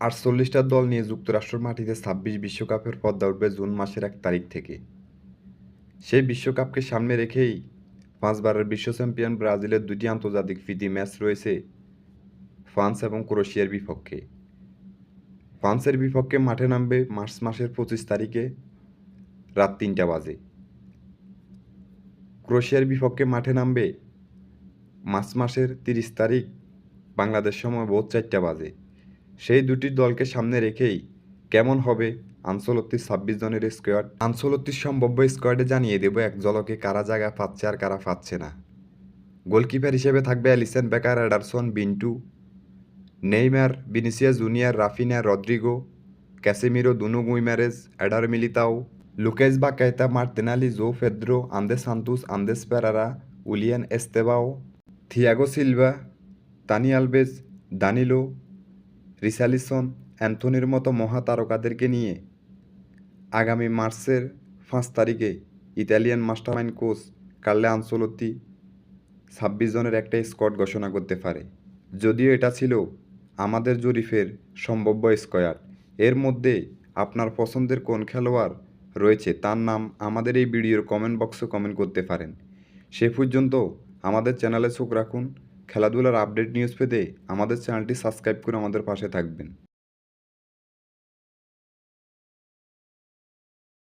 আটচল্লিশটা দল নিয়ে যুক্তরাষ্ট্রের মাটিতে ছাব্বিশ বিশ্বকাপের পর্দা উঠবে জুন মাসের এক তারিখ থেকে। সেই বিশ্বকাপকে সামনে রেখেই পাঁচবারের বিশ্ব চ্যাম্পিয়ন ব্রাজিলের দুটি আন্তর্জাতিক প্রীতি ম্যাচ রয়েছে ফ্রান্স এবং ক্রোয়েশিয়ার বিপক্ষে। ফ্রান্সের বিপক্ষে মাঠে নামবে মার্চ মাসের পঁচিশ তারিখে রাত তিনটা বাজে। ক্রোয়েশিয়ার বিপক্ষে মাঠে নামবে মার্চ মাসের তিরিশ তারিখ বাংলাদেশ সময় ভোর চারটা বাজে। সেই দুটি দলকে সামনে রেখেই কেমন হবে আঞ্চলত্রিশ ছাব্বিশ জনের স্কোয়াড আঞ্চলত্রিশ সম্ভাব্য স্কোয়াডে জানিয়ে দেব এক জলকে কারা জায়গা পাচ্ছে আর কারা পাচ্ছে না। গোলকিপার হিসেবে থাকবে Alisson Becker, Ederson, Bento, Neymar Vinicius Junior, Raphinha, Rodrygo, Casemiro, দুনু Guimaraes Eder Militao, Lucas Paqueta Martinelli, Joao Pedro Andrey Santos, Andreas Pereira, Willian Estevao, Thiago Silva, Dani Alves Danilo Richarlison অ্যান্থনির মতো মহাতারকাদেরকে নিয়ে আগামী মার্চের পাঁচ তারিখে Italian mastermind coach Carlo Ancelotti ছাব্বিশ জনের একটা স্কোয়াড ঘোষণা করতে পারে। যদিও এটা ছিল আমাদের জরিফের সম্ভাব্য স্কোয়াড। এর মধ্যে আপনার পছন্দের কোন খেলোয়াড় রয়েছে তার নাম আমাদের এই ভিডিওর কমেন্ট বক্সে কমেন্ট করতে পারেন। সে পর্যন্ত আমাদের চ্যানেলে চোখ রাখুন। খেলাধুলার আপডেট নিউজ পেতে আমাদের চ্যানেলটি সাবস্ক্রাইব করে আমাদের পাশে থাকবেন।